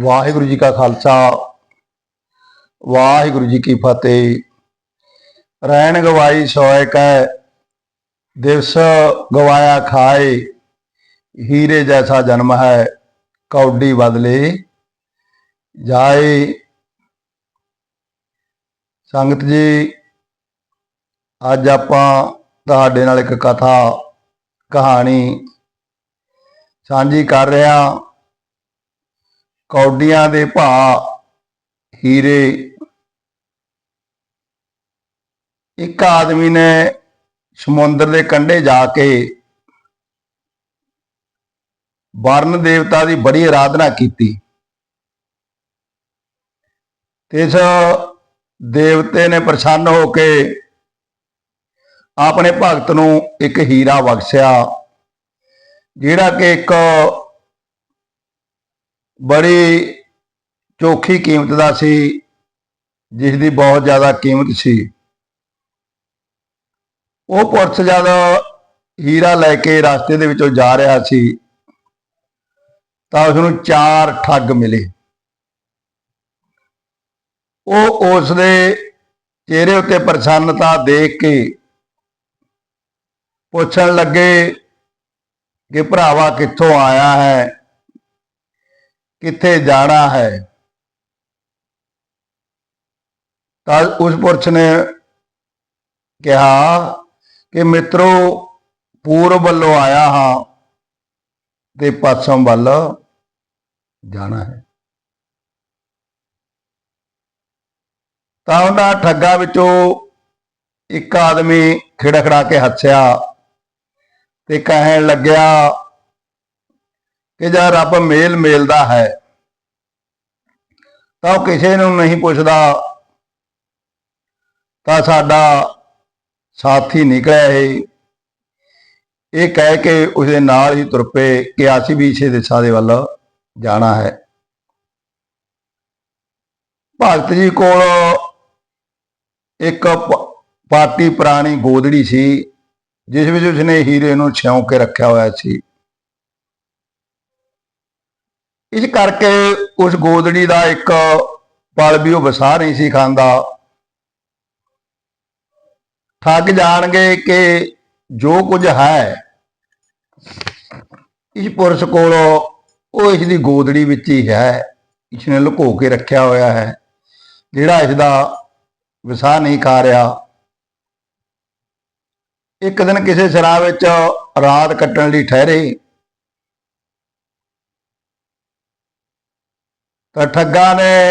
ਵਾਹਿਗੁਰੂ ਜੀ ਕਾ ਖਾਲਸਾ, ਵਾਹਿਗੁਰੂ ਜੀ ਕੀ ਫਤਿਹ। ਰਹਿਣ ਗਵਾਈ ਸੋਇ ਕੈ, ਦਿਵਸ ਗਵਾਇਆ ਖਾਏ, ਹੀਰੇ ਜੈਸਾ ਜਨਮ ਹੈ, ਕੌਡੀ ਬਦਲੇ। ਜਾਏ ਸੰਗਤ ਜੀ, ਅੱਜ ਆਪਾਂ ਤੁਹਾਡੇ ਨਾਲ ਇੱਕ ਕਥਾ, ਕਹਾਣੀ ਸਾਂਝੀ ਕਰ ਰਿਹਾ। ਕੌਡੀਆਂ ਦੇ ਭਾ ਹੀਰੇ। ਇੱਕ ਆਦਮੀ ਨੇ ਸਮੁੰਦਰ ਦੇ ਕੰਢੇ ਜਾ ਕੇ ਵਰਨ ਦੇਵਤਾ ਦੀ ਬੜੀ ਆਰਾਧਨਾ ਕੀਤੀ। ਤੇ ਇਸ ਦੇਵਤੇ ਨੇ ਪ੍ਰਸੰਨ ਹੋ ਕੇ ਆਪਣੇ ਭਗਤ ਨੂੰ ਇੱਕ ਹੀਰਾ ਬਖਸ਼ਿਆ, ਜਿਹੜਾ ਕਿ ਇੱਕ ਬੜੀ ਚੋਖੀ ਕੀਮਤ ਦਾ ਸੀ ਜਿਸ ਦੀ ਬਹੁਤ ਜ਼ਿਆਦਾ ਕੀਮਤ ਸੀ। ਉਹ ਪੁਰਸ਼ ਜਦ ਹੀਰਾ ਲੈ ਕੇ ਰਸਤੇ ਦੇ ਵਿੱਚੋਂ ਜਾ ਰਿਹਾ ਸੀ, ਤਾਂ ਉਸ ਨੂੰ ਚਾਰ ਠੱਗ ਮਿਲੇ। ਉਹ ਉਸ ਦੇ ਚਿਹਰੇ ਉੱਤੇ ਪ੍ਰਸੰਨਤਾ ਦੇਖ ਕੇ ਪੁੱਛਣ ਲੱਗੇ ਕਿ ਭਰਾਵਾ ਕਿੱਥੋਂ ਆਇਆ ਹੈ? ਕਿੱਥੇ ਜਾਣਾ ਹੈ? ਤਾਂ ਉਸ ਪੁਰਸ਼ ਨੇ ਕਿਹਾ ਕਿ ਮਿੱਤਰੋ, ਪੂਰਬ ਵੱਲੋਂ ਆਇਆ ਹਾਂ ਤੇ ਪੱਛਮ ਵੱਲ ਜਾਣਾ ਹੈ। ਤਾਂ ਉਹਨਾਂ ਠੱਗਾ ਵਿੱਚੋਂ ਇੱਕ ਆਦਮੀ ਖਿੜਖੜਾ ਕੇ ਹੱਸਿਆ ਤੇ ਕਹਿਣ ਲੱਗਿਆ ਕਿ ਜੇ ਰੱਬ ਮੇਲ ਮੇਲਦਾ ਹੈ, ਤਾਂ ਉਹ ਕਿਸੇ ਨੂੰ ਨਹੀਂ ਪੁੱਛਦਾ। ਤਾਂ ਸਾਡਾ ਸਾਥੀ ਨਿਕਲਿਆ ਇਹ ਇਹ ਕਹਿ ਕੇ ਉਸਦੇ ਨਾਲ ਹੀ ਤੁਰ ਪਏ ਕਿ ਅਸੀਂ ਵੀ ਇਸੇ ਦਿਸ਼ਾ ਦੇ ਵੱਲ ਜਾਣਾ ਹੈ। ਭਗਤ ਜੀ ਕੋਲ ਇੱਕ ਪ- ਪਾਟੀ ਪੁਰਾਣੀ ਗੋਦੜੀ ਸੀ, ਜਿਸ ਵਿੱਚ ਉਸਨੇ ਹੀਰੇ ਨੂੰ ਛਿਉਂ ਕੇ ਰੱਖਿਆ ਹੋਇਆ ਸੀ। ਇਸ ਕਰਕੇ ਉਸ ਗੋਦੜੀ ਦਾ ਇੱਕ ਪਲ ਵੀ ਉਹ ਵਸਾ ਨਹੀਂ ਸੀ ਖਾਂਦਾ। ਠੱਗ ਜਾਣਗੇ ਕਿ ਜੋ ਕੁਝ ਹੈ, ਇਸ ਪੁਰਸ਼ ਕੋਲ ਉਹ ਇਸ ਦੀ ਗੋਦੜੀ ਵਿੱਚ ਹੀ ਹੈ। ਇਸ ਨੇ ਲੁਕੋ ਕੇ ਰੱਖਿਆ ਹੋਇਆ ਹੈ, ਜਿਹੜਾ ਇਸ ਦਾ ਵਸਾ ਨਹੀਂ ਖਾ ਰਿਹਾ। ਇੱਕ ਦਿਨ ਕਿਸੇ ਸ਼ਰਾਬ ਵਿੱਚ ਰਾਤ ਕੱਟਣ ਲਈ ਠਹਿਰੇ। ਤਾਂ ਠੱਗਾ ਨੇ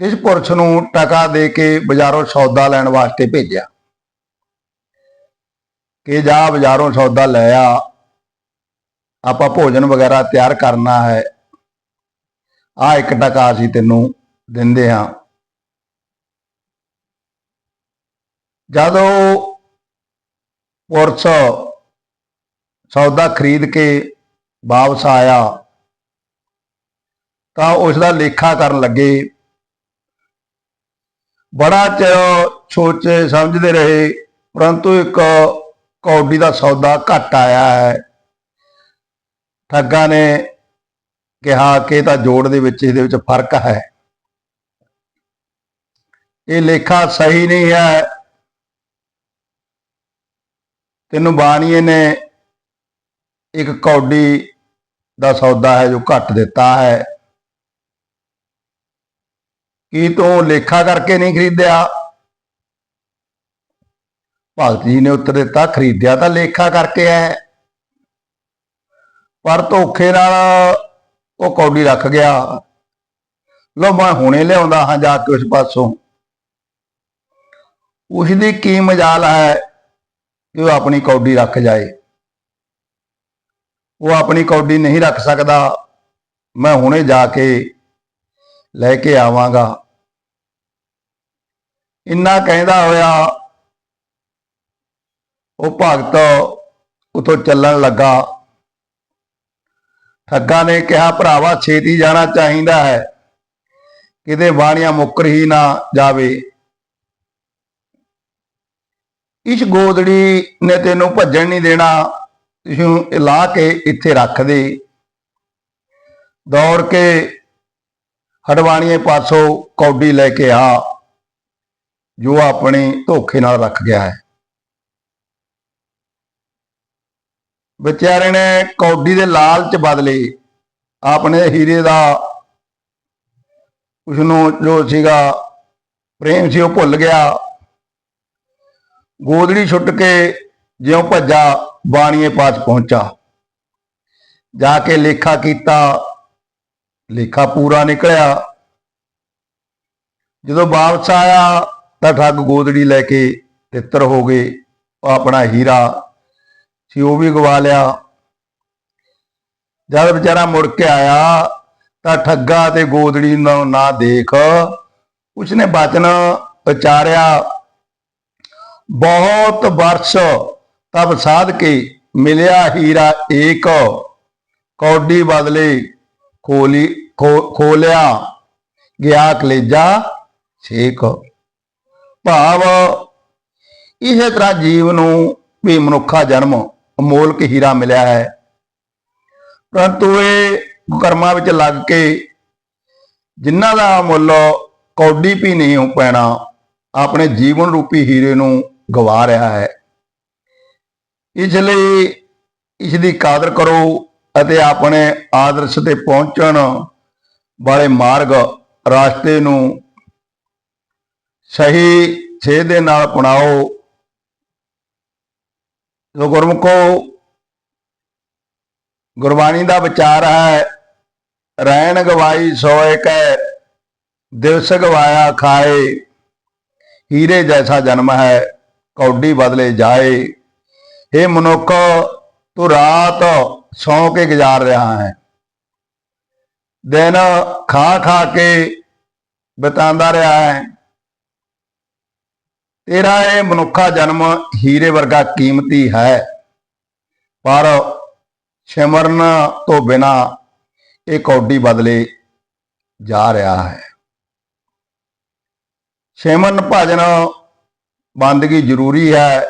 ਇਸ ਪੁਰਸ਼ ਨੂੰ ਟਕਾ ਦੇ ਕੇ ਬਾਜ਼ਾਰੋਂ ਸੌਦਾ ਲੈਣ ਵਾਸਤੇ ਭੇਜਿਆ। ਕਿ ਜਾ ਬਾਜ਼ਾਰੋਂ ਸੌਦਾ ਲੈ ਆ, ਆਪਾਂ ਭੋਜਨ ਵਗੈਰਾ ਤਿਆਰ ਕਰਨਾ ਹੈ। ਆ ਇੱਕ ਟਕਾ ਅਸੀਂ ਤੈਨੂੰ ਦਿੰਦੇ ਹਾਂ। ਜਦੋਂ ਪੁਰਸ਼ ਸੌਦਾ ਖਰੀਦ ਕੇ ਵਾਪਸ ਆਇਆ ਤਾਂ ਉਸ ਦਾ ਲੇਖਾ ਕਰਨ ਲੱਗੇ। ਬੜਾ ਚਿਰ ਸੋਚੇ, ਸਮਝਦੇ ਰਹੇ, ਪਰੰਤੂ ਇੱਕ ਕੌਡੀ ਦਾ ਸੌਦਾ ਘੱਟ ਆਇਆ ਹੈ। ਠੱਗਾ ਨੇ ਕਿਹਾ ਕਿ ਤਾਂ ਜੋੜ ਦੇ ਵਿੱਚ, ਇਹਦੇ ਵਿੱਚ ਫ਼ਰਕ ਹੈ। ਇਹ ਲੇਖਾ ਸਹੀ ਨਹੀਂ ਹੈ। ਤੈਨੂੰ ਬਾਣੀਏ ਨੇ ਇੱਕ ਕੌਡੀ ਦਾ ਸੌਦਾ ਹੈ ਜੋ ਘੱਟ ਦਿੱਤਾ ਹੈ। ਕੀ ਤੂੰ ਲੇਖਾ ਕਰਕੇ ਨਹੀਂ ਖਰੀਦਿਆ? ਭਗਤ ਜੀ ਨੇ ਉੱਤਰ ਦਿੱਤਾ, ਖਰੀਦਿਆ ਤਾਂ ਲੇਖਾ ਕਰਕੇ ਹੈ। ਪਰ ਧੋਖੇ ਨਾਲ ਉਹ ਕੌਡੀ ਰੱਖ ਗਿਆ। ਲੋ ਮੈਂ ਹੁਣੇ ਲਿਆਉਂਦਾ ਹਾਂ ਜਾ ਕੇ ਉਸ ਪਾਸੋਂ। ਉਸ ਦੀ ਕੀ ਮਜਾਲ ਹੈ ਕਿ ਉਹ ਆਪਣੀ ਕੌਡੀ ਰੱਖ ਜਾਏ। ਉਹ ਆਪਣੀ ਕੌਡੀ ਨਹੀਂ ਰੱਖ ਸਕਦਾ। ਮੈਂ ਹੁਣੇ ਜਾ ਕੇ ਲੈ ਕੇ ਆਵਾਂਗਾ। ਇੰਨਾ ਕਹਿੰਦਾ ਹੋਇਆ, ਉਹ ਭਗਤ ਉਥੋਂ ਚੱਲਣ ਲੱਗਾ। ਠੱਗਾ ਨੇ ਕਿਹਾ, ਭਰਾਵਾ, ਛੇਤੀ ਜਾਣਾ ਚਾਹੀਦਾ ਹੈ। ਕਿਤੇ ਬਾਣੀਆਂ ਮੁੱਕਰ ਹੀ ਨਾ ਜਾਵੇ। ਇਸ ਗੋਦੜੀ ਨੇ ਤੈਨੂੰ ਭੱਜਣ ਨਹੀਂ ਦੇਣਾ। ਤੂੰ ਲਾ ਕੇ ਇੱਥੇ ਰੱਖ ਦੇ। ਦੌੜ ਕੇ ਹਡਵਾਣੀਏ ਪਾਸੋਂ ਕੌਡੀ ਲੈ ਕੇ ਆ। ਜੋ ਆਪਣੇ ਧੋਖੇ ਨਾਲ ਰੱਖ ਗਿਆ ਹੈ। ਵਿਚਾਰੇ ਨੇ ਕੌਡੀ ਦੇ ਲਾਲਚ ਬਦਲੇ ਆਪਣੇ ਹੀਰੇ ਦਾ ਉਸ ਨੂੰ ਜੋ ਸੀਗਾ ਪ੍ਰੇਮ ਸੀ ਉਹ ਭੁੱਲ ਗਿਆ। ਗੋਦੜੀ ਛੁੱਟ ਕੇ ਜਿਉਂ ਭੱਜਾ ਬਾਣੀਏ ਪਾਸ ਪਹੁੰਚਾ। ਜਾ ਕੇ ਲੇਖਾ ਕੀਤਾ ਲੇਖਾ ਪੂਰਾ ਨਿਕਲਿਆ। ਜਦੋਂ ਵਾਪਸ ਆਇਆ ਤਾਂ ਠੱਗ ਗੋਦੜੀ ਲੈ ਕੇ ਤਿੱਤਰ ਹੋ ਗਏ। ਆਪਣਾ ਹੀਰਾ ਸੀ, ਉਹ ਵੀ ਗਵਾ ਲਿਆ। ਜਦ ਵਿਚਾਰਾ ਮੁੜ ਕੇ ਆਇਆ ਤਾਂ ਠੱਗਾ ਤੇ ਗੋਦੜੀ ਨੂੰ ਨਾ ਦੇਖ। ਉਸਨੇ ਬਚਨ ਉਚਾਰਿਆ, ਬਹੁਤ ਵਰਸ਼ ਤਬ ਸਾਧ ਕੇ ਮਿਲਿਆ ਹੀਰਾ ਏਕ, ਕੌਡੀ ਬਦਲੇ ਖੋਲੀ, ਖੋ- ਖੋਲਿਆ, ਗਿਆ ਕਲੇਜਾ, ਛੇਕ। ਭਾਵ ਇਸੇ ਤਰ੍ਹਾਂ ਜੀਵ ਨੂੰ ਵੀ ਮਨੁੱਖਾ ਜਨਮ ਅਮੋਲਕ ਹੀਰਾ ਮਿਲਿਆ ਹੈ। ਪਰੰਤੂ ਇਹ ਕਰਮਾਂ ਵਿੱਚ ਲੱਗ ਕੇ ਜਿਨ੍ਹਾਂ ਦਾ ਮੁੱਲ ਕੌਡੀ ਵੀ ਨਹੀਂ ਹੋ ਪੈਣਾ, ਆਪਣੇ ਜੀਵਨ ਰੂਪੀ ਹੀਰੇ ਨੂੰ ਗਵਾ ਰਿਹਾ ਹੈ। ਇਸ ਲਈ ਇਸ ਦੀ ਕਾਦਰ ਕਰੋ ਅਤੇ ਆਪਣੇ ਆਦਰਸ਼ ਤੇ ਪਹੁੰਚਣ ਵਾਲੇ ਮਾਰਗ ਰਾਸਤੇ ਨੂੰ ਸਹੀ ਛੇ ਦੇ ਨਾਲ ਅਪਣਾਓ। ਜੋ ਗੁਰਮੁਖੋ, ਗੁਰਬਾਣੀ ਦਾ ਵਿਚਾਰ ਹੈ, ਰਹਿਣ ਗਵਾਈ ਸੋਏ ਕੈ ਦਿਵਸ ਗਵਾਇਆ ਖਾਏ, ਹੀਰੇ ਜੈਸਾ ਜਨਮ ਹੈ, ਕੌਡੀ ਬਦਲੇ ਜਾਏ। ਇਹ ਮਨੁੱਖ, ਤੂੰ ਰਾਤ ਸੌਂ ਕੇ ਗੁਜ਼ਾਰ ਰਿਹਾ ਹੈ। ਦਿਨ ਖਾ ਖਾ ਕੇ ਬਿਤਾਉਂਦਾ ਰਿਹਾ ਹੈ। ਤੇਰਾ ਇਹ ਮਨੁੱਖਾ ਜਨਮ ਹੀਰੇ ਵਰਗਾ ਕੀਮਤੀ ਹੈ। ਪਰ ਸਿਮਰਨ ਤੋਂ ਬਿਨਾ ਇਹ ਕੌਡੀ ਬਦਲੇ ਜਾ ਰਿਹਾ ਹੈ। ਸਿਮਰਨ ਭਜਨ ਬੰਦਗੀ ਜ਼ਰੂਰੀ ਹੈ।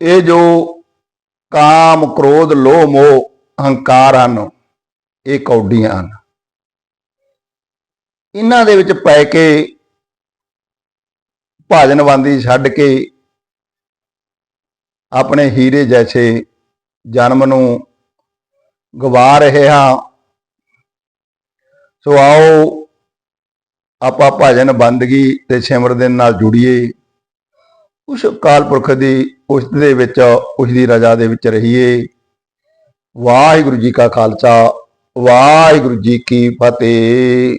ਇਹ ਜੋ ਕਾਮ, ਕ੍ਰੋਧ, ਲੋਭ, ਮੋਹ, ਹੰਕਾਰ ਹਨ। ਇਹ ਕੌਡੀਆਂ ਹਨ। ਇਹਨਾਂ ਦੇ ਵਿੱਚ ਪੈ ਕੇ ਭਾਜਨਬੰਦੀ ਛੱਡ ਕੇ ਆਪਣੇ ਹੀਰੇ ਜੈਸੇ ਜਨਮ ਨੂੰ ਗਵਾ ਰਹੇ ਹਾਂ। ਸੋ ਆਓ ਆਪਾਂ ਭਜਨ, ਬੰਦਗੀ ਤੇ ਸਿਮਰ ਦੇ ਨਾਲ ਜੁੜੀਏ। ਉਸ ਅਕਾਲ ਪੁਰਖ ਦੀ ਉਸ ਦੇ ਵਿੱਚ ਉਸ ਦੀ ਰਜ਼ਾ ਦੇ ਵਿੱਚ ਰਹੀਏ। ਵਾਹਿਗੁਰੂ ਜੀ ਕਾ ਖਾਲਸਾ, ਵਾਹਿਗੁਰੂ ਜੀ ਕੀ ਫਤਿਹ।